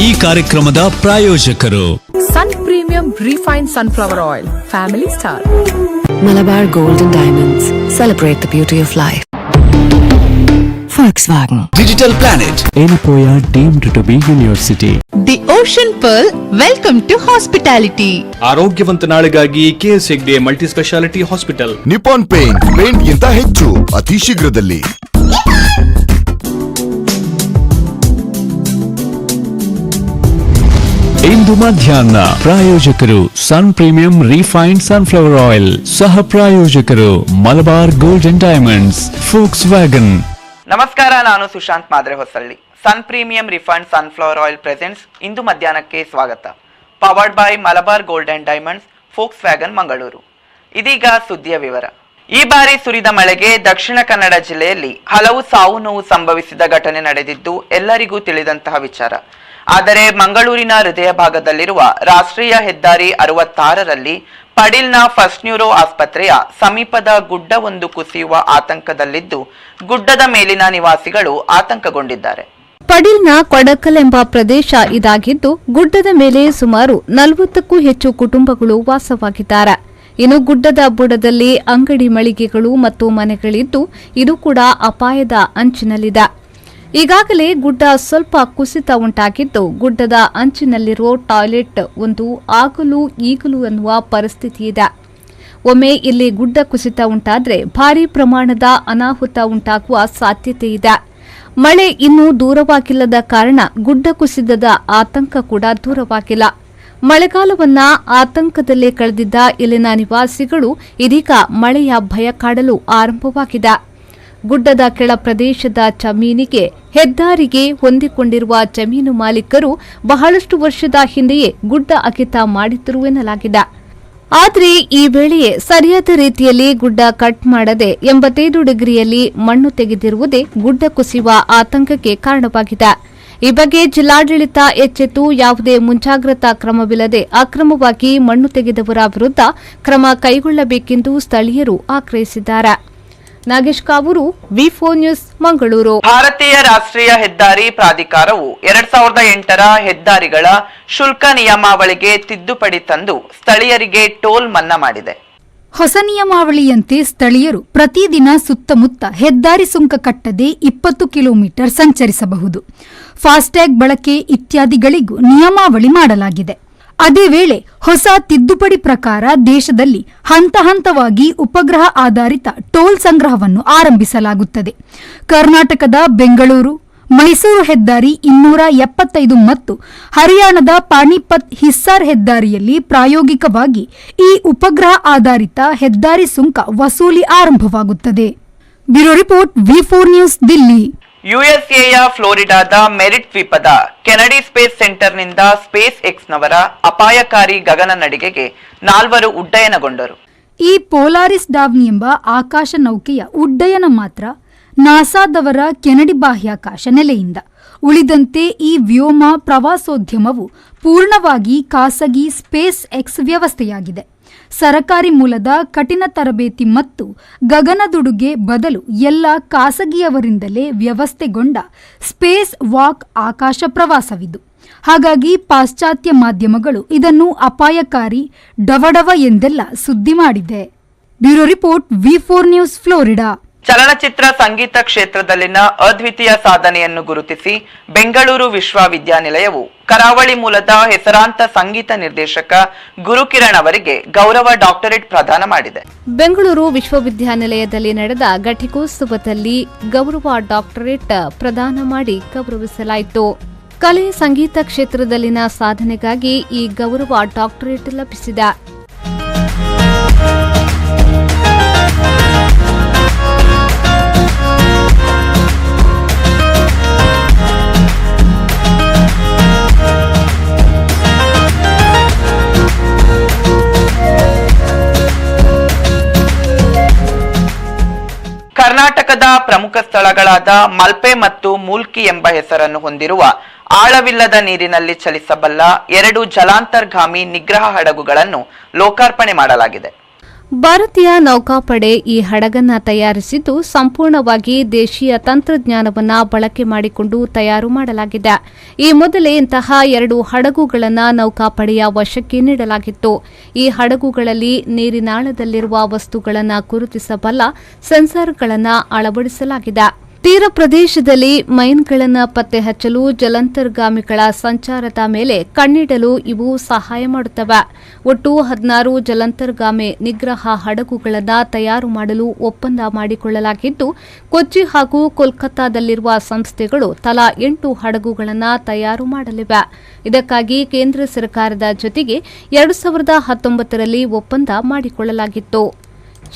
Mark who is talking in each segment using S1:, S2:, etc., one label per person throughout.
S1: ಈ ಕಾರ್ಯಕ್ರಮದ ಪ್ರಾಯೋಜಕರು
S2: Sun premium refine sunflower oil family star
S3: Malabar Gold and Diamonds. Celebrate the beauty of life. Volkswagen.
S1: Digital planet
S4: Anapoya deemed to be university.
S5: The ocean pearl welcome to hospitality
S6: ಆರೋಗ್ಯವಂತ ನಾಳೆಗಾಗಿ KS Hegde multi speciality hospital
S7: Nippon paint paint ಗಿಂತ ಹೆಚ್ಚು ಅತಿ ಶೀಘ್ರದಲ್ಲಿ.
S4: ಇಂದು ಮಧ್ಯಾಹ್ನ ಪ್ರಾಯೋಜಕರು Sun premium refined sunflower oil ಸಹ ಪ್ರಾಯೋಜಕರು Malabar gold and diamonds Volkswagen
S8: ನಮಸ್ಕಾರ, ನಾನು Sushant Madre Hosalli Sun premium refined sunflower oil presents ಇಂದು ಮಧ್ಯಾಹ್ನಕ್ಕೆ ಸ್ವಾಗತ. Powered by Malabar gold and diamonds Volkswagen Mangaluru. ಇದೀಗ ಸುದ್ದಿಯ ವಿವರ. ಈ ಬಾರಿ ಸುರಿದ ಮಳೆಗೆ ದಕ್ಷಿಣ ಕನ್ನಡ ಜಿಲ್ಲೆಯಲ್ಲಿ ಹಲವು ಸಾವು ನೋವು ಸಂಭವಿಸಿದ ಘಟನೆ ನಡೆದಿದ್ದು ಎಲ್ಲರಿಗೂ ತಿಳಿದಂತಹ ವಿಚಾರ. ಆದರೆ ಮಂಗಳೂರಿನ ಹೃದಯ ಭಾಗದಲ್ಲಿರುವ ರಾಷ್ಟ್ರೀಯ ಹೆದ್ದಾರಿ ಅರವತ್ತಾರರಲ್ಲಿ ಪಡಿಲ್ನ ಫಸ್ಟ್ ನ್ಯೂರೋ ಆಸ್ಪತ್ರೆಯ ಸಮೀಪದ ಗುಡ್ಡ ಒಂದು ಕುಸಿಯುವ ಆತಂಕದಲ್ಲಿದ್ದು ಗುಡ್ಡದ ಮೇಲಿನ ನಿವಾಸಿಗಳು ಆತಂಕಗೊಂಡಿದ್ದಾರೆ.
S9: ಪಡಿಲ್ನ ಕೊಡಕಲ್ ಎಂಬ ಪ್ರದೇಶ ಇದಾಗಿದ್ದು, ಗುಡ್ಡದ ಮೇಲೆ ಸುಮಾರು ನಲವತ್ತಕ್ಕೂ ಹೆಚ್ಚು ಕುಟುಂಬಗಳು ವಾಸವಾಗಿದ್ದಾರೆ. ಇನ್ನು ಗುಡ್ಡದ ಬುಡದಲ್ಲಿ ಅಂಗಡಿ ಮಳಿಗೆಗಳು ಮತ್ತು ಮನೆಗಳಿದ್ದು, ಇದು ಕೂಡ ಅಪಾಯದ ಅಂಚಿನಲ್ಲಿದೆ. ಈಗಾಗಲೇ ಗುಡ್ಡ ಸ್ವಲ್ಪ ಕುಸಿತ ಉಂಟಾಗಿದ್ದು ಗುಡ್ಡದ ಅಂಚಿನಲ್ಲಿರೋ ಟಾಯ್ಲೆಟ್ ಒಂದು ಆಗಲು ಈಗಲು ಎನ್ನುವ ಪರಿಸ್ಥಿತಿ ಇದೆ. ಒಮ್ಮೆ ಇಲ್ಲಿ ಗುಡ್ಡ ಕುಸಿತ ಉಂಟಾದರೆ ಭಾರೀ ಪ್ರಮಾಣದ ಅನಾಹುತ ಉಂಟಾಗುವ ಸಾಧ್ಯತೆ ಇದೆ. ಮಳೆ ಇನ್ನೂ ದೂರವಾಗಿಲ್ಲದ ಕಾರಣ ಗುಡ್ಡ ಕುಸಿತದ ಆತಂಕ ಕೂಡ ದೂರವಾಗಿಲ್ಲ. ಮಳೆಗಾಲವನ್ನ ಆತಂಕದಲ್ಲೇ ಕಳೆದಿದ್ದ ಇಲ್ಲಿನ ನಿವಾಸಿಗಳು ಇದೀಗ ಮಳೆಯ ಭಯ ಕಾಡಲು ಆರಂಭವಾಗಿದೆ. ಗುಡ್ಡದ ಕೆಳ ಪ್ರದೇಶದ ಜಮೀನಿಗೆ ಹೆದ್ದಾರಿಗೆ ಹೊಂದಿಕೊಂಡಿರುವ ಜಮೀನು ಮಾಲೀಕರು ಬಹಳಷ್ಟು ವರ್ಷದ ಹಿಂದೆಯೇ ಗುಡ್ಡ ಅಗೆತ ಮಾಡಿದ್ದರು ಎನ್ನಲಾಗಿದೆ. ಆದರೆ ಈ ವೇಳೆಯೇ ಸರಿಯಾದ ರೀತಿಯಲ್ಲಿ ಗುಡ್ಡ ಕಟ್ ಮಾಡದೆ ಎಂಬತ್ತೈದು ಡಿಗ್ರಿಯಲ್ಲಿ ಮಣ್ಣು ತೆಗೆದಿರುವುದೇ ಗುಡ್ಡ ಕುಸಿಯುವ ಆತಂಕಕ್ಕೆ ಕಾರಣವಾಗಿದೆ. ಈ ಬಗ್ಗೆ ಜಿಲ್ಲಾಡಳಿತ ಎಚ್ಚೆತ್ತು, ಯಾವುದೇ ಮುಂಜಾಗ್ರತಾ ಕ್ರಮವಿಲ್ಲದೆ ಅಕ್ರಮವಾಗಿ ಮಣ್ಣು ತೆಗೆದವರ ವಿರುದ್ಧ ಕ್ರಮ ಕೈಗೊಳ್ಳಬೇಕೆಂದು ಸ್ಥಳೀಯರು ಆಗ್ರಹಿಸಿದ್ದಾರೆ. Nagesh Kavoor V news Mangaluru.
S8: ಭಾರತೀಯ ರಾಷ್ಟ್ರೀಯ ಹೆದ್ದಾರಿ ಪ್ರಾಧಿಕಾರವು ಎರಡ್ ಸಾವಿರದ ಎಂಟರ ಹೆದ್ದಾರಿಗಳ ಶುಲ್ಕ ನಿಯಮಾವಳಿಗೆ ತಿದ್ದುಪಡಿ ತಂದು ಸ್ಥಳೀಯರಿಗೆ ಟೋಲ್ ಮನ್ನಾ ಮಾಡಿದೆ.
S10: ಹೊಸ ನಿಯಮಾವಳಿಯಂತೆ ಸ್ಥಳೀಯರು ಪ್ರತಿದಿನ ಸುತ್ತಮುತ್ತ ಹೆದ್ದಾರಿ ಸುಂಕ ಕಟ್ಟದೆ ಇಪ್ಪತ್ತು ಕಿಲೋಮೀಟರ್ ಸಂಚರಿಸಬಹುದು. ಫಾಸ್ಟ್ಯಾಗ್ ಬಳಕೆ ಇತ್ಯಾದಿಗಳಿಗೂ ನಿಯಮಾವಳಿ ಮಾಡಲಾಗಿದೆ. ಅದೇ ವೇಳೆ ಹೊಸ ತಿದ್ದುಪಡಿ ಪ್ರಕಾರ ದೇಶದಲ್ಲಿ ಹಂತ ಹಂತವಾಗಿ ಉಪಗ್ರಹ ಆಧಾರಿತ ಟೋಲ್ ಸಂಗ್ರಹವನ್ನು ಆರಂಭಿಸಲಾಗುತ್ತದೆ. ಕರ್ನಾಟಕದ ಬೆಂಗಳೂರು, ಮೈಸೂರು ಹೆದ್ದಾರಿ ಇನ್ನೂರ ಎಪ್ಪತ್ತೈದು ಮತ್ತು ಹರಿಯಾಣದ ಪಾಣಿಪತ್ ಹಿಸ್ಸಾರ್ ಹೆದ್ದಾರಿಯಲ್ಲಿ ಪ್ರಾಯೋಗಿಕವಾಗಿ ಈ ಉಪಗ್ರಹ ಆಧಾರಿತ ಹೆದ್ದಾರಿ ಸುಂಕ ವಸೂಲಿ ಆರಂಭವಾಗುತ್ತದೆ. Bureau report V four news Delhi.
S8: ಯುಎಸ್ಎಯ ಫ್ಲೋರಿಡಾದ ಮೆರಿಟ್ ದ್ವೀಪದ ಕೆನಡಿ ಸ್ಪೇಸ್ ಸೆಂಟರ್ನಿಂದ ಸ್ಪೇಸ್ ಎಕ್ಸ್ನವರ ಅಪಾಯಕಾರಿ ಗಗನ ನಡಿಗೆಗೆ ನಾಲ್ವರು ಉಡ್ಡಯನಗೊಂಡರು.
S10: ಈ ಪೋಲಾರಿಸ್ ಡಾವ್ನಿ ಎಂಬ ಆಕಾಶ ನೌಕೆಯ ಉಡ್ಡಯನ ಮಾತ್ರ ನಾಸಾದವರ ಕೆನಡಿ ಬಾಹ್ಯಾಕಾಶ ನೆಲೆಯಿಂದ. ಉಳಿದಂತೆ ಈ ವ್ಯೋಮ ಪ್ರವಾಸೋದ್ಯಮವು ಪೂರ್ಣವಾಗಿ ಖಾಸಗಿ ಸ್ಪೇಸ್ ಎಕ್ಸ್ ವ್ಯವಸ್ಥೆಯಾಗಿದೆ. ಸರಕಾರಿ ಮೂಲದ ಕಠಿಣ ತರಬೇತಿ ಮತ್ತು ಗಗನದುಡುಗೆ ಬದಲು ಎಲ್ಲ ಖಾಸಗಿಯವರಿಂದಲೇ ವ್ಯವಸ್ಥೆಗೊಂಡ ಸ್ಪೇಸ್ ವಾಕ್ ಆಕಾಶ ಪ್ರವಾಸವಿದು. ಹಾಗಾಗಿ ಪಾಶ್ಚಾತ್ಯ ಮಾಧ್ಯಮಗಳು ಇದನ್ನು ಅಪಾಯಕಾರಿ ಡವಡವ ಎಂದೆಲ್ಲ ಸುದ್ದಿ ಮಾಡಿದೆ. Bureau report V four news, Florida.
S8: ಚಲನಚಿತ್ರ ಸಂಗೀತ ಕ್ಷೇತ್ರದಲ್ಲಿನ ಅದ್ವಿತೀಯ ಸಾಧನೆಯನ್ನು ಗುರುತಿಸಿ ಬೆಂಗಳೂರು ವಿಶ್ವವಿದ್ಯಾನಿಲಯವು ಕರಾವಳಿ ಮೂಲದ ಹೆಸರಾಂತ ಸಂಗೀತ ನಿರ್ದೇಶಕ ಗುರುಕಿರಣ್ ಅವರಿಗೆ ಗೌರವ ಡಾಕ್ಟರೇಟ್ ಪ್ರದಾನ ಮಾಡಿದೆ.
S9: ಬೆಂಗಳೂರು ವಿಶ್ವವಿದ್ಯಾನಿಲಯದಲ್ಲಿ ನಡೆದ ಘಟಿಕೋತ್ಸವದಲ್ಲಿ ಗೌರವ ಡಾಕ್ಟರೇಟ್ ಪ್ರದಾನ ಮಾಡಿ ಗೌರವಿಸಲಾಯಿತು. ಕಲೆ ಸಂಗೀತ ಕ್ಷೇತ್ರದಲ್ಲಿನ ಸಾಧನೆಗಾಗಿ ಈ ಗೌರವ ಡಾಕ್ಟರೇಟ್ ಲಭಿಸಿದೆ.
S8: ಕರ್ನಾಟಕದ ಪ್ರಮುಖ ಸ್ಥಳಗಳಾದ ಮಲ್ಪೆ ಮತ್ತು ಮೂಲ್ಕಿ ಎಂಬ ಹೆಸರನ್ನು ಹೊಂದಿರುವ ಆಳವಿಲ್ಲದ ನೀರಿನಲ್ಲಿ ಚಲಿಸಬಲ್ಲ ಎರಡು ಜಲಾಂತರ್ಗಾಮಿ ನಿಗ್ರಹ ಹಡಗುಗಳನ್ನು ಲೋಕಾರ್ಪಣೆ ಮಾಡಲಾಗಿದೆ.
S9: ಭಾರತೀಯ ನೌಕಾಪಡೆ ಈ ಹಡಗನ್ನ ತಯಾರಿಸಿದ್ದು ಸಂಪೂರ್ಣವಾಗಿ ದೇಶೀಯ ತಂತ್ರಜ್ಞಾನವನ್ನು ಬಳಕೆ ಮಾಡಿಕೊಂಡು ತಯಾರು ಮಾಡಲಾಗಿದೆ. ಈ ಮೊದಲೇ ಇಂತಹ ಎರಡು ಹಡಗುಗಳನ್ನು ನೌಕಾಪಡೆಯ ವಶಕ್ಕೆ ನೀಡಲಾಗಿತ್ತು. ಈ ಹಡಗುಗಳಲ್ಲಿ ನೀರಿನಾಳದಲ್ಲಿರುವ ವಸ್ತುಗಳನ್ನು ಗುರುತಿಸಬಲ್ಲ ಸೆನ್ಸಾರ್ಗಳನ್ನು ಅಳವಡಿಸಲಾಗಿದೆ. ತೀರ ಪ್ರದೇಶದಲ್ಲಿ ಮೈನ್ಗಳನ್ನು ಪತ್ತೆ ಹಚ್ಚಲು ಜಲಂತರ್ಗಾಮಿಗಳ ಸಂಚಾರದ ಮೇಲೆ ಕಣ್ಣಿಡಲು ಇವು ಸಹಾಯ ಮಾಡುತ್ತವೆ. ಒಟ್ಟು ಹದಿನಾರು ಜಲಂತರ್ಗಾಮಿ ನಿಗ್ರಹ ಹಡಗುಗಳನ್ನು ತಯಾರು ಮಾಡಲು ಒಪ್ಪಂದ ಮಾಡಿಕೊಳ್ಳಲಾಗಿದ್ದು, ಕೊಚ್ಚಿ ಹಾಗೂ ಕೋಲ್ಕತ್ತಾದಲ್ಲಿರುವ ಸಂಸ್ಥೆಗಳು ತಲಾ ಎಂಟು ಹಡಗುಗಳನ್ನು ತಯಾರು ಮಾಡಲಿವೆ. ಇದಕ್ಕಾಗಿ ಕೇಂದ್ರ ಸರ್ಕಾರದ ಜೊತೆಗೆ ಎರಡು ಸಾವಿರದ ಹತ್ತೊಂಬತ್ತರಲ್ಲಿ ಒಪ್ಪಂದ ಮಾಡಿಕೊಳ್ಳಲಾಗಿತ್ತು.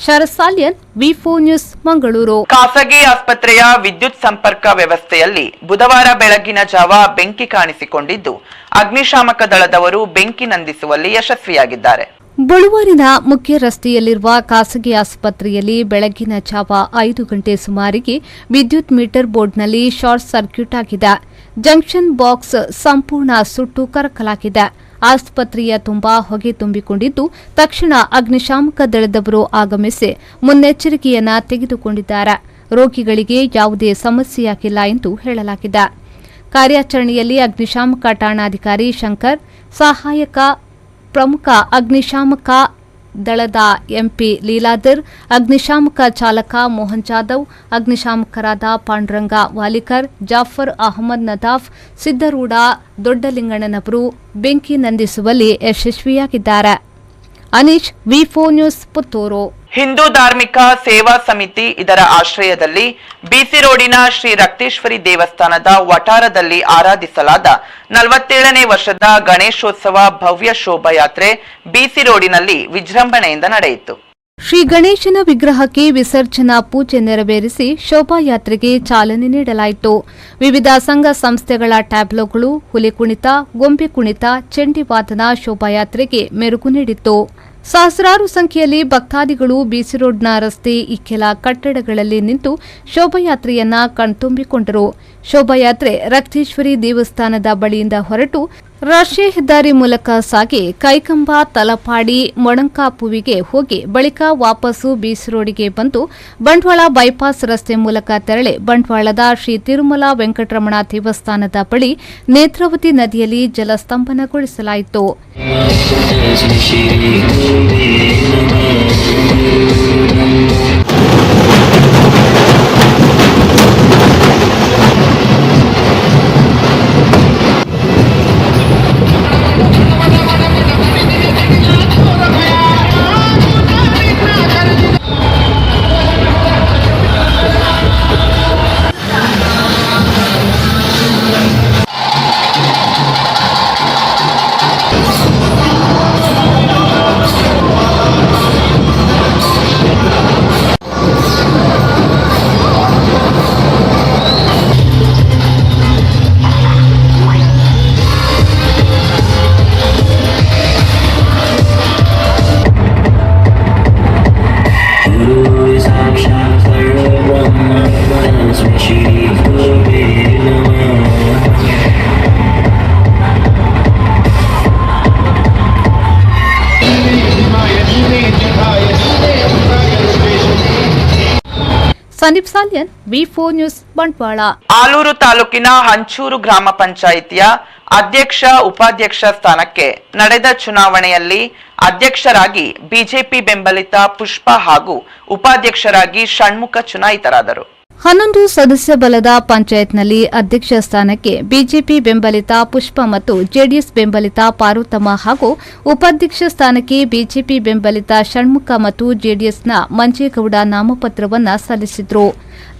S9: ಶರಸಾಲ್ಯನ್ ವಿಫೋ ನ್ಯೂಸ್ ಮಂಗಳೂರು.
S8: ಖಾಸಗಿ ಆಸ್ಪತ್ರೆಯ ವಿದ್ಯುತ್ ಸಂಪರ್ಕ ವ್ಯವಸ್ಥೆಯಲ್ಲಿ ಬುಧವಾರ ಬೆಳಗಿನ ಜಾವ ಬೆಂಕಿ ಕಾಣಿಸಿಕೊಂಡಿದ್ದು ಅಗ್ನಿಶಾಮಕ ದಳದವರು ಬೆಂಕಿ ನಂದಿಸುವಲ್ಲಿ ಯಶಸ್ವಿಯಾಗಿದ್ದಾರೆ.
S9: ಬಳುವಾರಿನ ಮುಖ್ಯ ರಸ್ತೆಯಲ್ಲಿರುವ ಖಾಸಗಿ ಆಸ್ಪತ್ರೆಯಲ್ಲಿ ಬೆಳಗಿನ ಜಾವ ಐದು ಗಂಟೆ ಸುಮಾರಿಗೆ ವಿದ್ಯುತ್ ಮೀಟರ್ ಬೋರ್ಡ್ನಲ್ಲಿ ಶಾರ್ಟ್ ಸರ್ಕ್ಯೂಟ್ ಆಗಿದೆ. ಜಂಕ್ಷನ್ ಬಾಕ್ಸ್ ಸಂಪೂರ್ಣ ಸುಟ್ಟು ಕರಕಲಾಗಿದೆ. ಆಸ್ಪತ್ರೆಯ ತುಂಬಾ ಹೊಗೆ ತುಂಬಿಕೊಂಡಿದ್ದು, ತಕ್ಷಣ ಅಗ್ನಿಶಾಮಕ ದಳದವರು ಆಗಮಿಸಿ ಮುನ್ನೆಚ್ಚರಿಕೆಯನ್ನ ತೆಗೆದುಕೊಂಡಿದ್ದಾರೆ. ರೋಗಿಗಳಿಗೆ ಯಾವುದೇ ಸಮಸ್ಯೆಯಾಗಿಲ್ಲ ಎಂದು ಹೇಳಲಾಗಿದೆ. ಕಾರ್ಯಾಚರಣೆಯಲ್ಲಿ ಅಗ್ನಿಶಾಮಕ ಠಾಣಾಧಿಕಾರಿ ಶಂಕರ್, ಸಹಾಯಕ ಪ್ರಮುಖ ಅಗ್ನಿಶಾಮಕ ದಳದ ಎಂಪಿ ಲೀಲಾಧರ್ ಅಗ್ನಿಶಾಮಕ ಚಾಲಕ ಮೋಹನ್ ಜಾಧವ್, ಅಗ್ನಿಶಾಮಕರಾದ ಪಾಂಡುರಂಗ ವಾಲಿಕರ್, ಜಾಫರ್ ಅಹಮದ್ ನದಾಫ್ ಸಿದ್ದರೂಢ ದೊಡ್ಡಲಿಂಗಣ್ಣನವರು ಬೆಂಕಿ ನಂದಿಸುವಲ್ಲಿ ಯಶಸ್ವಿಯಾಗಿದ್ದಾರೆ. Aneesh V four news Puttur.
S8: Hindu ಧಾರ್ಮಿಕ ಸೇವಾ ಸಮಿತಿ ಇದರ ಆಶ್ರಯದಲ್ಲಿ ಬಿಸಿ ರೋಡಿನ ಶ್ರೀ ರಕ್ತೇಶ್ವರಿ ದೇವಸ್ಥಾನದ ವಠಾರದಲ್ಲಿ ಆರಾಧಿಸಲಾದ ನಲವತ್ತೇಳನೇ ವರ್ಷದ ಗಣೇಶೋತ್ಸವ ಭವ್ಯ ಶೋಭಾಯಾತ್ರೆ ಬಿಸಿ ರೋಡಿನಲ್ಲಿ ವಿಜೃಂಭಣೆಯಿಂದ ನಡೆಯಿತು.
S9: ಶ್ರೀ ಗಣೇಶನ ವಿಗ್ರಹಕ್ಕೆ ವಿಸರ್ಜನಾ ಪೂಜೆ ನೆರವೇರಿಸಿ ಶೋಭಾಯಾತ್ರೆಗೆ ಚಾಲನೆ ನೀಡಲಾಯಿತು. ವಿವಿಧ ಸಂಘ ಸಂಸ್ಥೆಗಳ ಟ್ಯಾಬ್ಲೋಗಳು, ಹುಲಿ ಕುಣಿತ, ಗೊಂಬೆ ಕುಣಿತ ಚಂಡಿವಾದನ ಶೋಭಾಯಾತ್ರೆಗೆ ಮೆರುಗು ನೀಡಿತ್ತು. ಸಹಸ್ರಾರು ಸಂಖ್ಯೆಯಲ್ಲಿ ಭಕ್ತಾದಿಗಳು ಬಿಸಿ ರೋಡ್ನ ರಸ್ತೆ ಇಕ್ಕೆಲ ಕಟ್ಟಡಗಳಲ್ಲಿ ನಿಂತು ಶೋಭಾಯಾತ್ರೆಯನ್ನ ಕಣ್ತುಂಬಿಕೊಂಡರು. ಶೋಭಾಯಾತ್ರೆ ರಕ್ತೇಶ್ವರಿ ದೇವಸ್ಥಾನದ ಬಳಿಯಿಂದ ಹೊರಟು ರಾಷ್ಟ್ರೀಯ ಹೆದ್ದಾರಿ ಮೂಲಕ ಸಾಗಿ ಕೈಕಂಬ ತಲಪಾಡಿ ಮೊಣಂಕಾಪುವಿಗೆ ಹೋಗಿ ಬಳಿಕ ವಾಪಸ್ಸು ಬೀಸ್ ರೋಡಿಗೆ ಬಂದು ಬಂಟ್ವಾಳ ಬೈಪಾಸ್ ರಸ್ತೆ ಮೂಲಕ ತೆರಳಿ ಬಂಟ್ವಾಳದ ಶ್ರೀ ತಿರುಮಲ ವೆಂಕಟರಮಣ ದೇವಸ್ಥಾನದ ಬಳಿ ನೇತ್ರಾವತಿ ನದಿಯಲ್ಲಿ ಜಲಸ್ತಂಭನಗೊಳಿಸಲಾಯಿತು Salyan, V four news, Bantwal.
S8: Alur ತಾಲೂಕಿನ ಹಂಚೂರು ಗ್ರಾಮ ಪಂಚಾಯಿತಿಯ ಅಧ್ಯಕ್ಷ, ಉಪಾಧ್ಯಕ್ಷ ಸ್ಥಾನಕ್ಕೆ ನಡೆದ ಚುನಾವಣೆಯಲ್ಲಿ ಅಧ್ಯಕ್ಷರಾಗಿ ಬಿಜೆಪಿ ಬೆಂಬಲಿತ ಪುಷ್ಪ ಹಾಗೂ ಉಪಾಧ್ಯಕ್ಷರಾಗಿ ಷಣ್ಮುಖ ಚುನಾಯಿತರಾದರು.
S9: ಹನ್ನೊಂದು ಸದಸ್ಯ ಬಲದ ಪಂಚಾಯತ್ನಲ್ಲಿ ಅಧ್ಯಕ್ಷ ಸ್ಥಾನಕ್ಕೆ ಬಿಜೆಪಿ ಬೆಂಬಲಿತ ಪುಷ್ಪ ಮತ್ತು ಜೆಡಿಎಸ್ ಬೆಂಬಲಿತ ಪಾರ್ವತಮ್ಮ ಹಾಗೂ ಉಪಾಧ್ಯಕ್ಷ ಸ್ಥಾನಕ್ಕೆ ಬಿಜೆಪಿ ಬೆಂಬಲಿತ ಷಣ್ಮುಖ ಮತ್ತು ಜೆಡಿಎಸ್ನ ಮಂಜೇಗೌಡ ನಾಮಪತ್ರವನ್ನು ಸಲ್ಲಿಸಿದ್ರು.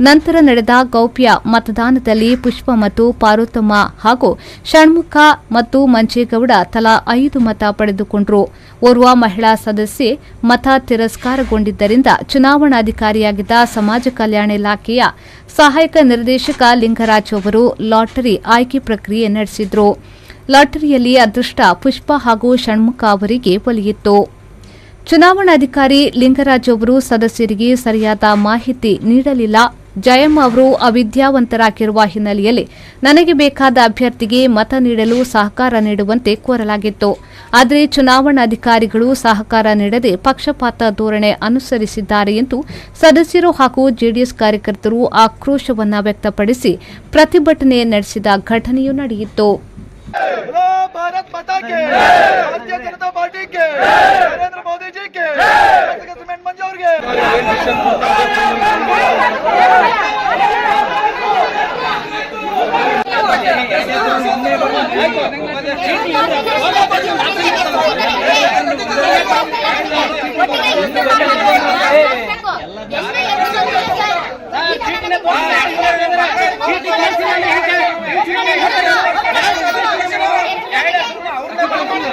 S9: ನಂತರ ನಡೆದ ಗೌಪ್ಯ ಮತದಾನದಲ್ಲಿ ಪುಷ್ಪ ಮತ್ತು ಪಾರ್ವತಮ್ಮ ಹಾಗೂ ಷಣ್ಮುಖ ಮತ್ತು ಮಂಜೇಗೌಡ ತಲಾ ಐದು ಮತ ಪಡೆದುಕೊಂಡರು. ಓರ್ವ ಮಹಿಳಾ ಸದಸ್ಯೆ ಮತ ತಿರಸ್ಕಾರಗೊಂಡಿದ್ದರಿಂದ ಚುನಾವಣಾಧಿಕಾರಿಯಾಗಿದ್ದ ಸಮಾಜ ಕಲ್ಯಾಣ ಇಲಾಖೆಯ ಸಹಾಯಕ ನಿರ್ದೇಶಕ ಲಿಂಗರಾಜ್ ಅವರು ಲಾಟರಿ ಆಯ್ಕೆ ಪ್ರಕ್ರಿಯೆ ನಡೆಸಿದ್ರು. ಲಾಟರಿಯಲ್ಲಿ ಅದೃಷ್ಟ ಪುಷ್ಪ ಹಾಗೂ ಷಣ್ಮುಖ ಅವರಿಗೆ ಒಲಿಯಿತ್ತು. ಚುನಾವಣಾಧಿಕಾರಿ ಲಿಂಗರಾಜ್ ಅವರು ಸದಸ್ಯರಿಗೆ ಸರಿಯಾದ ಮಾಹಿತಿ ನೀಡಲಿಲ್ಲ. ಜಯಮ್ಮ ಅವರು ಅವಿದ್ಯಾವಂತರಾಗಿರುವ ಹಿನ್ನೆಲೆಯಲ್ಲಿ ನನಗೆ ಬೇಕಾದ ಅಭ್ಯರ್ಥಿಗೆ ಮತ ನೀಡಲು ಸಹಕಾರ ನೀಡುವಂತೆ ಕೋರಲಾಗಿತ್ತು. ಆದರೆ ಚುನಾವಣಾಧಿಕಾರಿಗಳು ಸಹಕಾರ ನೀಡದೆ ಪಕ್ಷಪಾತ ಧೋರಣೆ ಅನುಸರಿಸಿದ್ದಾರೆ ಎಂದು ಸದಸ್ಯರು ಹಾಗೂ ಜೆಡಿಎಸ್ ಕಾರ್ಯಕರ್ತರು ಆಕ್ರೋಶವನ್ನು ವ್ಯಕ್ತಪಡಿಸಿ ಪ್ರತಿಭಟನೆ ನಡೆಸಿದ ಘಟನೆಯೂ ನಡೆಯಿತು.
S11: भारत माता के भारतीय जनता पार्टी के नरेंद्र मोदी जी के सीमेंट मंजूर के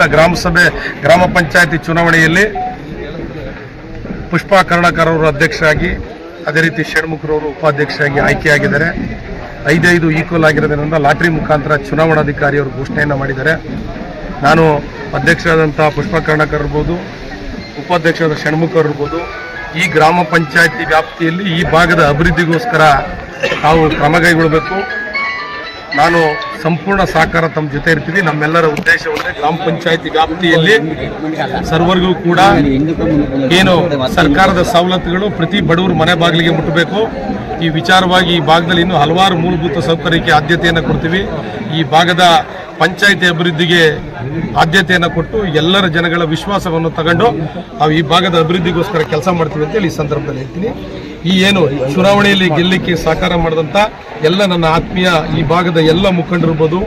S11: ಪ್ರಸಕ್ತ
S12: ಗ್ರಾಮ ಸಭೆ, ಗ್ರಾಮ ಪಂಚಾಯಿತಿ ಚುನಾವಣೆಯಲ್ಲಿ ಪುಷ್ಪಾ ಕರ್ಣಕರ್ ಅವರು ಅಧ್ಯಕ್ಷರಾಗಿ, ಅದೇ ರೀತಿ ಷಣ್ಮುಖರವರು ಉಪಾಧ್ಯಕ್ಷರಾಗಿ ಆಯ್ಕೆಯಾಗಿದ್ದಾರೆ. ಐದೈದು ಈಕ್ವಲ್ ಆಗಿರೋದ್ರಿಂದ ಲಾಟ್ರಿ ಮುಖಾಂತರ ಚುನಾವಣಾಧಿಕಾರಿಯವರು ಘೋಷಣೆಯನ್ನು ಮಾಡಿದ್ದಾರೆ. ನಾನು ಅಧ್ಯಕ್ಷರಾದಂಥ ಪುಷ್ಪಾ ಕರ್ಣಕರ್ ಇರ್ಬೋದು, ಉಪಾಧ್ಯಕ್ಷರಾದ ಷಣ್ಮುಖರ್ ಇರ್ಬೋದು, ಈ ಗ್ರಾಮ ಪಂಚಾಯಿತಿ ವ್ಯಾಪ್ತಿಯಲ್ಲಿ ಈ ಭಾಗದ ಅಭಿವೃದ್ಧಿಗೋಸ್ಕರ ನಾವು ಕ್ರಮ ಕೈಗೊಳ್ಳಬೇಕು ನಾನು ಸಂಪೂರ್ಣ ಸಹಕಾರ ತಮ್ಮ ಜೊತೆ ಇರ್ತೀವಿ ನಮ್ಮೆಲ್ಲರ ಉದ್ದೇಶ ಗ್ರಾಮ ಪಂಚಾಯತಿ ವ್ಯಾಪ್ತಿಯಲ್ಲಿ ಸರ್ವರ್ಗೂ ಕೂಡ ಏನು ಸರ್ಕಾರದ ಸವಲತ್ತುಗಳು ಪ್ರತಿ ಬಡವರು ಮನೆ ಬಾಗಿಲಿಗೆ ಮುಟ್ಟಬೇಕು. ಈ ವಿಚಾರವಾಗಿ ಈ ಭಾಗದಲ್ಲಿ ಇನ್ನೂ ಹಲವಾರು ಮೂಲಭೂತ ಸೌಕರ್ಯಕ್ಕೆ ಆದ್ಯತೆಯನ್ನು ಕೊಡ್ತೀವಿ. ಈ ಭಾಗದ ಪಂಚಾಯತಿ ಅಭಿವೃದ್ಧಿಗೆ ಆದ್ಯತೆಯನ್ನು ಕೊಟ್ಟು ಎಲ್ಲರ ಜನಗಳ ವಿಶ್ವಾಸವನ್ನು ತಗೊಂಡು ನಾವು ಈ ಭಾಗದ ಅಭಿವೃದ್ಧಿಗೋಸ್ಕರ ಕೆಲಸ ಮಾಡ್ತೀವಿ ಅಂತೇಳಿ ಈ ಸಂದರ್ಭದಲ್ಲಿ ಹೇಳ್ತೀನಿ. ಈ ಏನು ಚುನಾವಣೆಯಲ್ಲಿ ಗೆಲ್ಲಿಕ್ಕೆ ಸಹಕಾರ ಮಾಡಿದಂಥ ಎಲ್ಲ ನನ್ನ ಆತ್ಮೀಯ ಈ ಭಾಗದ ಎಲ್ಲ ಮುಖಂಡರಿರ್ಬೋದು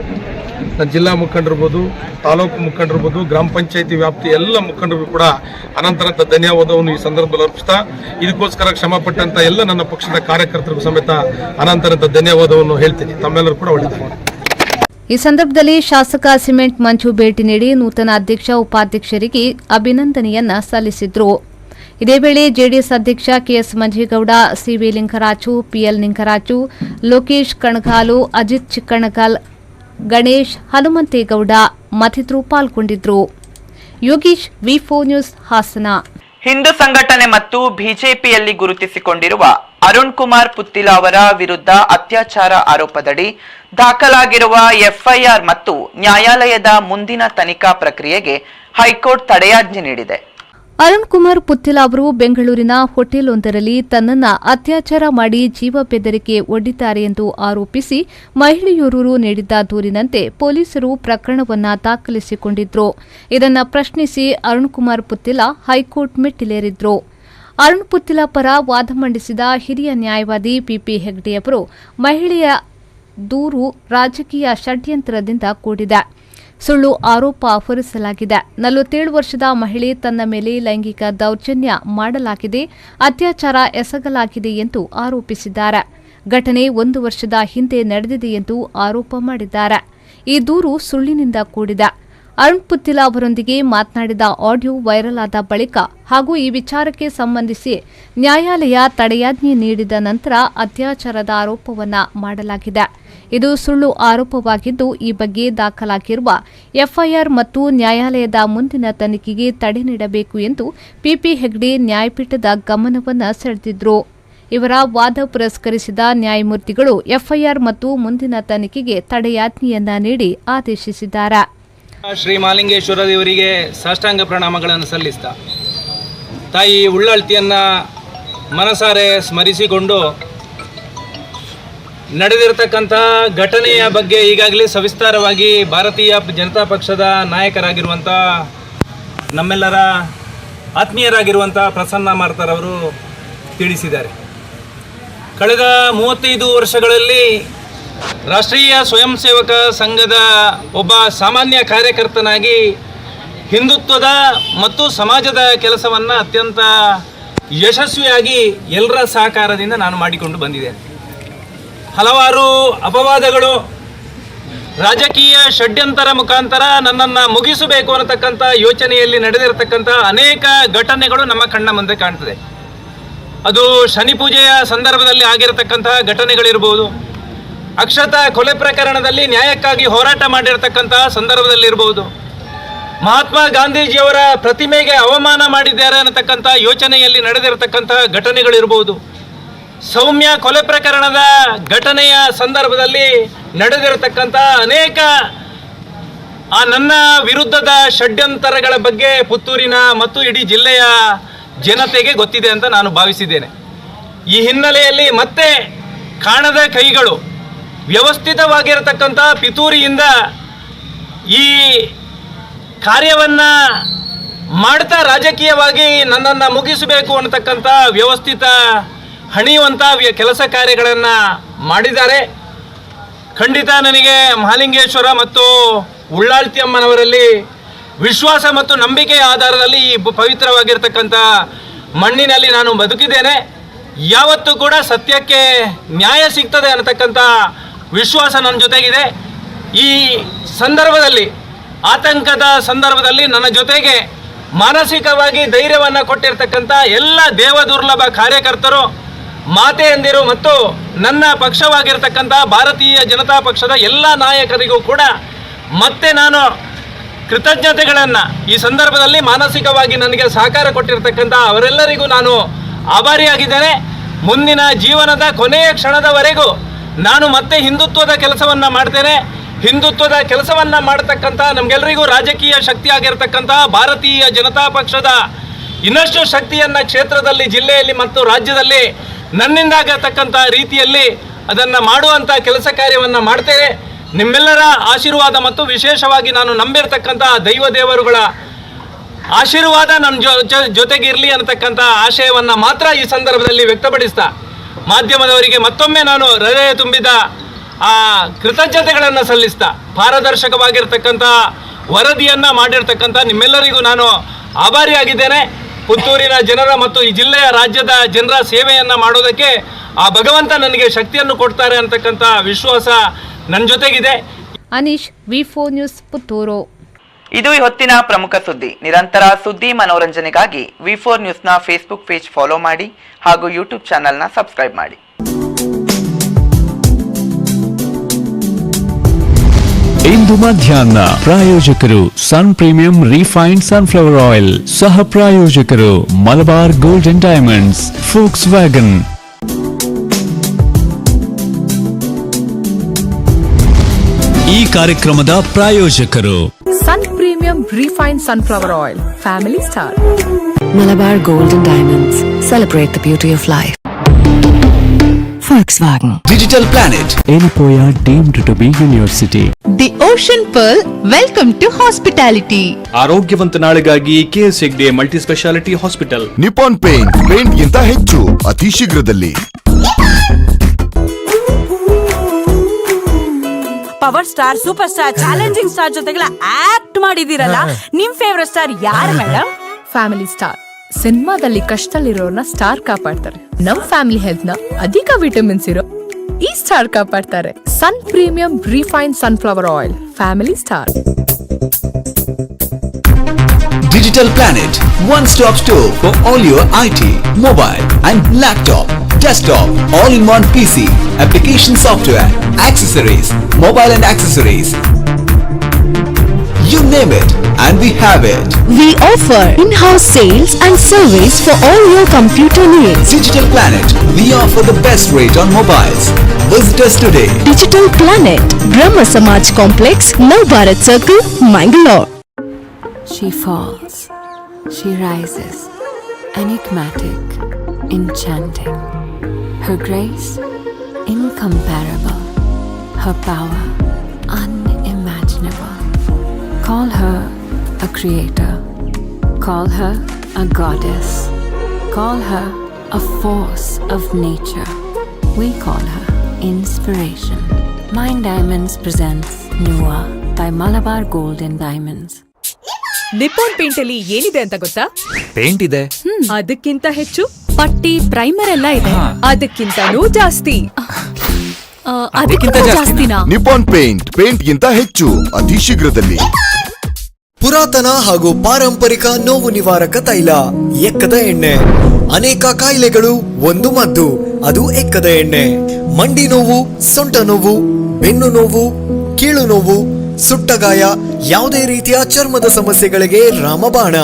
S12: ನನ್ನ ಜಿಲ್ಲಾ ಮುಖಂಡರಿರ್ಬೋದು ತಾಲೂಕು ಮುಖಂಡರಿರ್ಬೋದು ಗ್ರಾಮ ಪಂಚಾಯಿತಿ ವ್ಯಾಪ್ತಿ ಎಲ್ಲ ಮುಖಂಡರು ಕೂಡ ಅನಂತರಂತ ಧನ್ಯವಾದವನ್ನು ಈ ಸಂದರ್ಭದಲ್ಲಿ ಅರ್ಪಿಸ್ತಾ, ಇದಕ್ಕೋಸ್ಕರ ಶ್ರಮ ಪಟ್ಟಂತ ಎಲ್ಲ ನನ್ನ ಪಕ್ಷದ ಕಾರ್ಯಕರ್ತರಿಗೂ ಸಮೇತ ಅನಂತರಂತ ಧನ್ಯವಾದವನ್ನು ಹೇಳ್ತೀನಿ. ತಮ್ಮೆಲ್ಲರೂ ಕೂಡ ಒಳ್ಳೆಯದು.
S9: ಈ ಸಂದರ್ಭದಲ್ಲಿ ಶಾಸಕ ಸಿಮೆಂಟ್ ಮಂಜು ಭೇಟಿ ನೀಡಿ ನೂತನ ಅಧ್ಯಕ್ಷ, ಉಪಾಧ್ಯಕ್ಷರಿಗೆ ಅಭಿನಂದನೆಯನ್ನ ಸಲ್ಲಿಸಿದ್ರು. ಇದೇ ವೇಳೆ ಜೆಡಿಎಸ್ ಅಧ್ಯಕ್ಷ KS Manjegowda, CV Lingaraju, PL Lingaraju, Lokesh Kanagalu, Ajith Chikkanagal, Ganesh Hanumanthegowda ಮತ್ತಿತರರು ಪಾಲ್ಗೊಂಡಿದ್ರು. Yogish V four news Hassan.
S8: Hindu ಸಂಘಟನೆ ಮತ್ತು ಬಿಜೆಪಿಯಲ್ಲಿ ಗುರುತಿಸಿಕೊಂಡಿರುವ ಅರುಣ್ ಕುಮಾರ್ ಪುತ್ತಿಲ ಅವರ ವಿರುದ್ಧ ಅತ್ಯಾಚಾರ ಆರೋಪದಡಿ ದಾಖಲಾಗಿರುವ ಎಫ್ಐಆರ್ ಮತ್ತು ನ್ಯಾಯಾಲಯದ ಮುಂದಿನ ತನಿಖಾ ಪ್ರಕ್ರಿಯೆಗೆ ಹೈಕೋರ್ಟ್ ತಡೆಯಾಜ್ಞೆ ನೀಡಿದೆ.
S9: ಅರುಣ್ ಕುಮಾರ್ ಪುತ್ತಿಲ ಅವರು ಬೆಂಗಳೂರಿನ ಹೋಟೆಲ್ವೊಂದರಲ್ಲಿ ತನ್ನನ್ನ ಅತ್ಯಾಚಾರ ಮಾಡಿ ಜೀವ ಬೆದರಿಕೆ ಒಡ್ಡಿದ್ದಾರೆ ಎಂದು ಆರೋಪಿಸಿ ಮಹಿಳೆಯೂರೂರು ನೀಡಿದ್ದ ದೂರಿನಂತೆ ಪೊಲೀಸರು ಪ್ರಕರಣವನ್ನು ದಾಖಲಿಸಿಕೊಂಡಿದ್ರು. ಇದನ್ನು ಪ್ರಶ್ನಿಸಿ ಅರುಣ್ ಕುಮಾರ್ ಪುತ್ತಿಲ ಹೈಕೋರ್ಟ್ ಮೆಟ್ಟಿಲೇರಿದ್ರು. ಅರುಣ್ ಪುತ್ತಿಲ ಪರ ವಾದ ಮಂಡಿಸಿದ ಹಿರಿಯ ನ್ಯಾಯವಾದಿ ಪಿಪಿ ಹೆಗ್ಡೆಯವರು ಮಹಿಳೆಯ ದೂರು ರಾಜಕೀಯ ಷಡ್ಯಂತ್ರದಿಂದ ಕೂಡಿದೆ. ಸುಳ್ಳು ಆರೋಪ ಹೊರಿಸಲಾಗಿದೆ ನಲವತ್ತೇಳು ವರ್ಷದ ಮಹಿಳೆ ತನ್ನ ಮೇಲೆ ಲೈಂಗಿಕ ದೌರ್ಜನ್ಯ ಮಾಡಲಾಗಿದೆ. ಅತ್ಯಾಚಾರ ಎಸಗಲಾಗಿದೆ ಎಂದು ಆರೋಪಿಸಿದ್ದಾರೆ. ಘಟನೆ ಒಂದು ವರ್ಷದ ಹಿಂದೆ ನಡೆದಿದೆ ಎಂದು ಆರೋಪ ಮಾಡಿದ್ದಾರೆ. ಈ ದೂರು ಸುಳ್ಳಿನಿಂದ ಕೂಡಿದೆ. ಅರುಣ್ ಪುತ್ತಿಲ ಅವರೊಂದಿಗೆ ಮಾತನಾಡಿದ ಆಡಿಯೋ ವೈರಲ್ ಆದ ಬಳಿಕ ಹಾಗೂ ಈ ವಿಚಾರಕ್ಕೆ ಸಂಬಂಧಿಸಿ ನ್ಯಾಯಾಲಯ ತಡೆಯಾಜ್ಞೆ ನೀಡಿದ ನಂತರ ಅತ್ಯಾಚಾರದ ಆರೋಪವನ್ನ ಮಾಡಲಾಗಿದೆ. ಇದು ಸುಳ್ಳು ಆರೋಪವಾಗಿದ್ದು, ಈ ಬಗ್ಗೆ ದಾಖಲಾಗಿರುವ ಎಫ್ಐಆರ್ ಮತ್ತು ನ್ಯಾಯಾಲಯದ ಮುಂದಿನ ತನಿಖೆಗೆ ತಡೆ ನೀಡಬೇಕು ಎಂದು ಪಿಪಿ ಹೆಗ್ಡೆ ನ್ಯಾಯಪೀಠದ ಗಮನವನ್ನು ಸೆಳೆದಿದ್ರು. ಇವರ ವಾದ ಪುರಸ್ಕರಿಸಿದ ನ್ಯಾಯಮೂರ್ತಿಗಳು ಎಫ್ಐಆರ್ ಮತ್ತು ಮುಂದಿನ ತನಿಖೆಗೆ ತಡೆಯಾಜ್ಞೆಯನ್ನ ನೀಡಿ ಆದೇಶಿಸಿದ್ದಾರೆ.
S13: ಶ್ರೀ ಮಾಲಿಂಗೇಶ್ವರ ದೇವರಿಗೆ ಸಾಷ್ಟಾಂಗ ಪ್ರಣಾಮಗಳನ್ನು ಸಲ್ಲಿಸ್ತಾ. ತಾಯಿ ಉಳ್ಳಳ್ತಿಯನ್ನು ಮನಸಾರೆ ಸ್ಮರಿಸಿಕೊಂಡು ನಡೆದಿರತಕ್ಕಂಥ ಘಟನೆಯ ಬಗ್ಗೆ ಈಗಾಗಲೇ ಸವಿಸ್ತಾರವಾಗಿ ಭಾರತೀಯ ಜನತಾ ಪಕ್ಷದ ನಾಯಕರಾಗಿರುವಂಥ ನಮ್ಮೆಲ್ಲರ ಆತ್ಮೀಯರಾಗಿರುವಂಥ ಪ್ರಸನ್ನ ಮಾರ್ತರವರು ತಿಳಿಸಿದ್ದಾರೆ. ಕಳೆದ ಮೂವತ್ತೈದು ವರ್ಷಗಳಲ್ಲಿ ರಾಷ್ಟ್ರೀಯ ಸ್ವಯಂ ಸೇವಕ ಸಂಘದ ಒಬ್ಬ ಸಾಮಾನ್ಯ ಕಾರ್ಯಕರ್ತನಾಗಿ ಹಿಂದುತ್ವದ ಮತ್ತು ಸಮಾಜದ ಕೆಲಸವನ್ನು ಅತ್ಯಂತ ಯಶಸ್ವಿಯಾಗಿ ಎಲ್ಲರ ಸಹಕಾರದಿಂದ ನಾನು ಮಾಡಿಕೊಂಡು ಬಂದಿದ್ದೇನೆ. ಹಲವಾರು ಅಪವಾದಗಳು, ರಾಜಕೀಯ ಷಡ್ಯಂತರ ಮುಖಾಂತರ ನನ್ನನ್ನು ಮುಗಿಸಬೇಕು ಅನ್ನತಕ್ಕಂಥ ಯೋಚನೆಯಲ್ಲಿ ನಡೆದಿರತಕ್ಕಂಥ ಅನೇಕ ಘಟನೆಗಳು ನಮ್ಮ ಕಣ್ಣ ಮುಂದೆ ಕಾಣ್ತದೆ. ಅದು ಶನಿ ಪೂಜೆಯ ಸಂದರ್ಭದಲ್ಲಿ ಆಗಿರತಕ್ಕಂತಹ ಘಟನೆಗಳಿರ್ಬೋದು ಅಕ್ಷತಾ ಕೊಲೆ ಪ್ರಕರಣದಲ್ಲಿ ನ್ಯಾಯಕ್ಕಾಗಿ ಹೋರಾಟ ಮಾಡಿರತಕ್ಕಂತಹ ಸಂದರ್ಭದಲ್ಲಿರ್ಬೋದು. ಮಹಾತ್ಮ ಗಾಂಧೀಜಿಯವರ ಪ್ರತಿಮೆಗೆ ಅವಮಾನ ಮಾಡಿದ್ದಾರೆ ಅನ್ನತಕ್ಕಂಥ ಯೋಚನೆಯಲ್ಲಿ ನಡೆದಿರತಕ್ಕಂತಹ ಘಟನೆಗಳಿರ್ಬೋದು. ಸೌಮ್ಯ ಕೊಲೆ ಪ್ರಕರಣದ ಘಟನೆಯ ಸಂದರ್ಭದಲ್ಲಿ ನಡೆದಿರತಕ್ಕಂಥ ಅನೇಕ ಆ ನನ್ನ ವಿರುದ್ಧದ ಷಡ್ಯಂತರಗಳ ಬಗ್ಗೆ ಪುತ್ತೂರಿನ ಮತ್ತು ಇಡೀ ಜಿಲ್ಲೆಯ ಜನತೆಗೆ ಗೊತ್ತಿದೆ ಅಂತ ನಾನು ಭಾವಿಸಿದ್ದೇನೆ. ಈ ಹಿನ್ನೆಲೆಯಲ್ಲಿ ಮತ್ತೆ ಕಾಣದ ಕೈಗಳು ವ್ಯವಸ್ಥಿತವಾಗಿರತಕ್ಕಂಥ ಪಿತೂರಿಯಿಂದ ಈ ಕಾರ್ಯವನ್ನು ಮಾಡ್ತಾ ರಾಜಕೀಯವಾಗಿ ನನ್ನನ್ನು ಮುಗಿಸಬೇಕು ಅನ್ನತಕ್ಕಂಥ ವ್ಯವಸ್ಥಿತ, ಹಣಿಯುವಂಥ ಕೆಲಸ ಕಾರ್ಯಗಳನ್ನು ಮಾಡಿದ್ದಾರೆ. ಖಂಡಿತ ನನಗೆ ಮಹಾಲಿಂಗೇಶ್ವರ ಮತ್ತು ಉಳ್ಳಾಳ್ತಿ ಅಮ್ಮನವರಲ್ಲಿ ವಿಶ್ವಾಸ ಮತ್ತು ನಂಬಿಕೆಯ ಆಧಾರದಲ್ಲಿ ಈ ಪವಿತ್ರವಾಗಿರ್ತಕ್ಕಂಥ ಮಣ್ಣಿನಲ್ಲಿ ನಾನು ಬದುಕಿದ್ದೇನೆ. ಯಾವತ್ತೂ ಕೂಡ ಸತ್ಯಕ್ಕೆ ನ್ಯಾಯ ಸಿಗ್ತದೆ ಅನ್ನತಕ್ಕಂಥ ವಿಶ್ವಾಸ ನನ್ನ ಜೊತೆಗಿದೆ. ಈ ಸಂದರ್ಭದಲ್ಲಿ, ಆತಂಕದ ಸಂದರ್ಭದಲ್ಲಿ ನನ್ನ ಜೊತೆಗೆ ಮಾನಸಿಕವಾಗಿ ಧೈರ್ಯವನ್ನು ಕೊಟ್ಟಿರ್ತಕ್ಕಂಥ ಎಲ್ಲ ದೇವದುರ್ಲಭ ಕಾರ್ಯಕರ್ತರು ಮಾತೆಯಂದಿರು ಮತ್ತು ನನ್ನ ಪಕ್ಷವಾಗಿರ್ತಕ್ಕಂಥ ಭಾರತೀಯ ಜನತಾ ಪಕ್ಷದ ಎಲ್ಲ ನಾಯಕರಿಗೂ ಕೂಡ ಮತ್ತೆ ನಾನು ಕೃತಜ್ಞತೆಗಳನ್ನು ಈ ಸಂದರ್ಭದಲ್ಲಿ ಮಾನಸಿಕವಾಗಿ ನನಗೆ ಸಹಕಾರ ಕೊಟ್ಟಿರ್ತಕ್ಕಂಥ ಅವರೆಲ್ಲರಿಗೂ ನಾನು ಆಭಾರಿಯಾಗಿದ್ದೇನೆ. ಮುಂದಿನ ಜೀವನದ ಕೊನೆಯ ಕ್ಷಣದವರೆಗೂ ನಾನು ಮತ್ತೆ ಹಿಂದುತ್ವದ ಕೆಲಸವನ್ನು ಮಾಡ್ತೇನೆ. ಹಿಂದುತ್ವದ ಕೆಲಸವನ್ನು ಮಾಡತಕ್ಕಂಥ ನಮಗೆಲ್ಲರಿಗೂ ರಾಜಕೀಯ ಶಕ್ತಿಯಾಗಿರ್ತಕ್ಕಂಥ ಭಾರತೀಯ ಜನತಾ ಪಕ್ಷದ ಇನ್ನಷ್ಟು ಶಕ್ತಿಯನ್ನು ಕ್ಷೇತ್ರದಲ್ಲಿ, ಜಿಲ್ಲೆಯಲ್ಲಿ ಮತ್ತು ರಾಜ್ಯದಲ್ಲಿ ನನ್ನಿಂದಾಗತಕ್ಕಂಥ ರೀತಿಯಲ್ಲಿ ಅದನ್ನು ಮಾಡುವಂಥ ಕೆಲಸ ಕಾರ್ಯವನ್ನು ಮಾಡ್ತೇನೆ ನಿಮ್ಮೆಲ್ಲರ ಆಶೀರ್ವಾದ ಮತ್ತು ವಿಶೇಷವಾಗಿ ನಾನು ನಂಬಿರ್ತಕ್ಕಂಥ ದೈವ ದೇವರುಗಳ ಆಶೀರ್ವಾದ ನನ್ನ ಜೊತೆಗಿರಲಿ ಅನ್ನತಕ್ಕಂಥ ಆಶಯವನ್ನು ಮಾತ್ರ ಈ ಸಂದರ್ಭದಲ್ಲಿ ವ್ಯಕ್ತಪಡಿಸ್ತಾ ಮಾಧ್ಯಮದವರಿಗೆ ಮತ್ತೊಮ್ಮೆ ನಾನು ಹೃದಯ ತುಂಬಿದ ಆ ಕೃತಜ್ಞತೆಗಳನ್ನು ಸಲ್ಲಿಸ್ತಾ ಪಾರದರ್ಶಕವಾಗಿರ್ತಕ್ಕಂಥ ವರದಿಯನ್ನು ಮಾಡಿರ್ತಕ್ಕಂಥ ನಿಮ್ಮೆಲ್ಲರಿಗೂ ನಾನು ಆಭಾರಿಯಾಗಿದ್ದೇನೆ. ಪುತ್ತೂರಿನ ಜನರ ಮತ್ತು ಈ ಜಿಲ್ಲೆಯ ರಾಜ್ಯದ ಜನರ ಸೇವೆಯನ್ನು ಮಾಡೋದಕ್ಕೆ ಆ ಭಗವಂತ ನನಗೆ ಶಕ್ತಿಯನ್ನು ಕೊಡ್ತಾರೆ ಅಂತಕ್ಕಂಥ ವಿಶ್ವಾಸ ನನ್ನ ಜೊತೆಗಿದೆ.
S9: Aneesh, V four news Puttur.
S8: ಇದು ಹೊತ್ತಿನ ಪ್ರಮುಖ ಸುದ್ದಿ. ನಿರಂತರ ಸುದ್ದಿ ಮನೋರಂಜನೆಗಾಗಿ ವಿ ಫೋರ್ ನ್ಯೂಸ್ನ ಫೇಸ್ಬುಕ್ ಪೇಜ್ ಫಾಲೋ ಮಾಡಿ ಹಾಗೂ ಯೂಟ್ಯೂಬ್ ಚಾನಲ್ನ ಸಬ್ಸ್ಕ್ರೈಬ್ ಮಾಡಿ.
S4: ಇಂದು ಮಧ್ಯಾಹ್ನ ಪ್ರಾಯೋಜಕರು sun premium refined sunflower oil ಸಹ ಪ್ರಾಯೋಜಕರು Malabar golden diamonds Volkswagen
S1: ಈ ಕಾರ್ಯಕ್ರಮದ ಪ್ರಾಯೋಜಕರು.
S2: Sun premium refine sunflower oil family star
S3: Malabar Gold and Diamonds. Celebrate the beauty of life. Volkswagen.
S1: Digital planet
S4: Yenepoya deemed to be university
S5: the ocean pearl welcome to hospitality
S6: ಆರೋಗ್ಯವಂತ ನಾಳೆಗಾಗಿ KS Hegde multi speciality hospital
S7: Nippon paint paint ಗಿಂತ ಹೆಚ್ಚು ಅತಿ ಶೀಘ್ರದಲ್ಲಿ.
S14: Power star super star challenging star ಜೊತೆಗೆಲ್ಲ act ಮಾಡಿದೀರಲ್ಲ ನಿಮ್ favourite star ಯಾರು madam
S2: family star ಸಿನಿಮಾದಲ್ಲಿ ಕಷ್ಟದಲ್ಲಿರೋರ್ನ ಸ್ಟಾರ್ ಕಾಪಾಡ್ತಾರೆ. ನಮ್ ಫ್ಯಾಮಿಲಿ ಹೆಲ್ತ್ನ ಅಧಿಕ ವಿಟಮಿನ್ಸ್ ಇರೋ ಈ star ಕಾಪಾಡ್ತಾರೆ. Sun premium refine sunflower oil family star
S1: digital planet one stop store for all your IT mobile and laptop desktop, all-in-one PC, application software, accessories, mobile and accessories. You name it, and we have it.
S3: We offer in-house sales and service for all your computer needs.
S1: Digital Planet, we offer the best rate on mobiles. Visit us today.
S3: Digital Planet, Brahma Samaj Complex, Now Bharat Circle, Mangalore.
S15: She falls, she rises, enigmatic, enchanting. Her grace, incomparable. Her power, unimaginable. Call her a creator. Call her a goddess. Call her a force of nature. We call her inspiration. Mind Diamonds presents Nua by Malabar Gold and Diamonds.
S14: Nippon paint ಅಲ್ಲಿ ಏನಿದೆ ಅಂತ ಗೊತ್ತಾ
S1: paint ಇದೆ
S14: ಅದಕ್ಕಿಂತ ಹೆಚ್ಚು ಪಟ್ಟಿ primer ಎಲ್ಲ ಇದೆ. ಅದಕ್ಕಿಂತಲೂ ಜಾಸ್ತಿ.
S1: ಅದಕ್ಕಿಂತ ಜಾಸ್ತಿನಾ?
S7: ನಿಪಾನ್ ಪೇಂಟ್ ಗಿಂತ ಹೆಚ್ಚು ಅತಿ ಶೀಘ್ರದಲ್ಲಿ.
S16: ಪುರಾತನ ಹಾಗೂ ಪಾರಂಪರಿಕ ನೋವು ನಿವಾರಕ ತೈಲ ಎಕ್ಕದ ಎಣ್ಣೆ. ಅನೇಕ ಕಾಯಿಲೆಗಳು ಒಂದು ಮದ್ದು ಅದು ಎಕ್ಕದ ಎಣ್ಣೆ. ಮಂಡಿ ನೋವು ಸೊಂಟ ನೋವು ಬೆನ್ನು ನೋವು ಕೀಳು ನೋವು ಸುಟ್ಟಗಾಯ ಯಾವುದೇ ರೀತಿಯ ಚರ್ಮದ ಸಮಸ್ಯೆಗಳಿಗೆ ರಾಮಬಾಣ.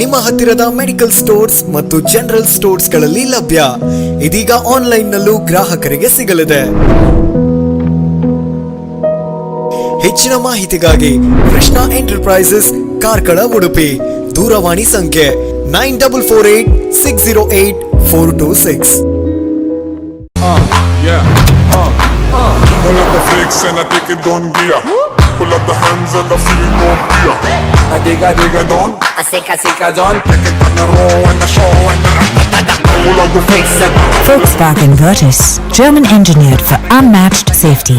S16: ನಿಮ್ಮ ಹತ್ತಿರದ ಮೆಡಿಕಲ್ ಸ್ಟೋರ್ಸ್ ಮತ್ತು ಜನರಲ್ ಸ್ಟೋರ್ಸ್ಗಳಲ್ಲಿ ಲಭ್ಯ. ಇದೀಗ ಆನ್ಲೈನ್ ನಲ್ಲೂ ಗ್ರಾಹಕರಿಗೆ ಸಿಗಲಿದೆ. ಹೆಚ್ಚಿನ ಮಾಹಿತಿಗಾಗಿ ಕೃಷ್ಣ ಎಂಟರ್ಪ್ರೈಸಸ್, ಕಾರ್ಕಳ ಉಡುಪಿ. ದೂರವಾಣಿ ಸಂಖ್ಯೆ nine double four eight six zero eight four two six.
S17: Pull up the and. I dig, I dig, I don't. I sick, I sick, I don't. Take it on the roll and the show and the Pull up the flicks and
S18: Volkswagen Virtus, German engineered for unmatched safety.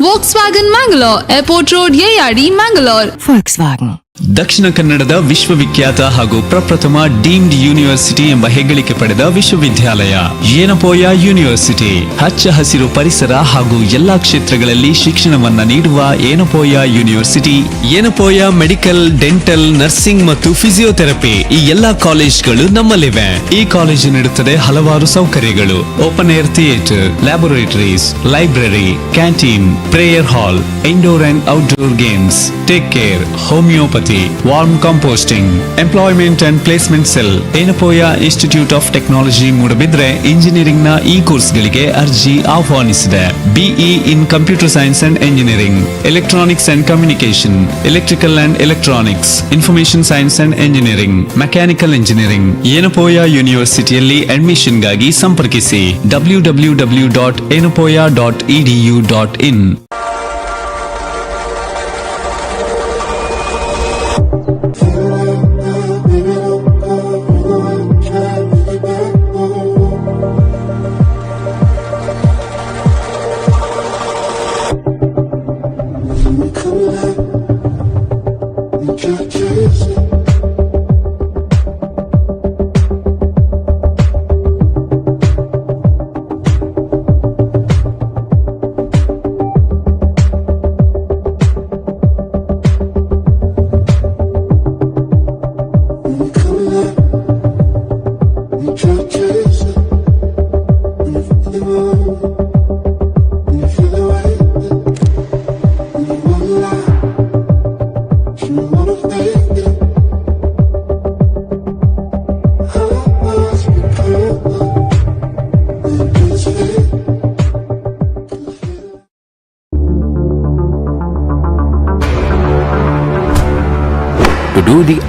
S5: Volkswagen Mangalore, Airport Road, Yayadi, Mangalore.
S18: Volkswagen.
S4: ದಕ್ಷಿಣ ಕನ್ನಡದ ವಿಶ್ವವಿಖ್ಯಾತ ಹಾಗೂ ಪ್ರಪ್ರಥಮ deemed university ಎಂಬ ಹೆಗ್ಗಳಿಕೆ ಪಡೆದ ವಿಶ್ವವಿದ್ಯಾಲಯ Yenepoya university. ಹಚ್ಚ ಹಸಿರು ಪರಿಸರ ಹಾಗೂ ಎಲ್ಲಾ ಕ್ಷೇತ್ರಗಳಲ್ಲಿ ಶಿಕ್ಷಣವನ್ನ ನೀಡುವ Yenepoya university Yenepoya medical, dental, nursing ಮತ್ತು ಫಿಸಿಯೋಥೆರಪಿ ಈ ಎಲ್ಲಾ ಕಾಲೇಜ್ಗಳು ನಮ್ಮಲ್ಲಿವೆ. ಈ ಕಾಲೇಜು ನೀಡುತ್ತದೆ ಹಲವಾರು ಸೌಕರ್ಯಗಳು. Open air theatre, laboratories, library, canteen, prayer hall, indoor and outdoor games, take care, homeopathy worm composting employment and placement cell Yenepoya institute of technology Moodbidri ಇಂಜಿನಿಯರಿಂಗ್ನ ಈ ಕೋರ್ಸ್ಗಳಿಗೆ ಅರ್ಜಿ ಆಹ್ವಾನಿಸಿದೆ. BE in computer science and engineering electronics and communication electrical and electronics information science and engineering mechanical engineering Yenepoya ಯೂನಿವರ್ಸಿಟಿಯಲ್ಲಿ ಅಡ್ಮಿಷನ್ಗಾಗಿ ಸಂಪರ್ಕಿಸಿ W W W dot Yenepoya dot
S19: EDU dot in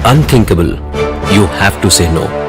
S19: Unthinkable, you have to say no.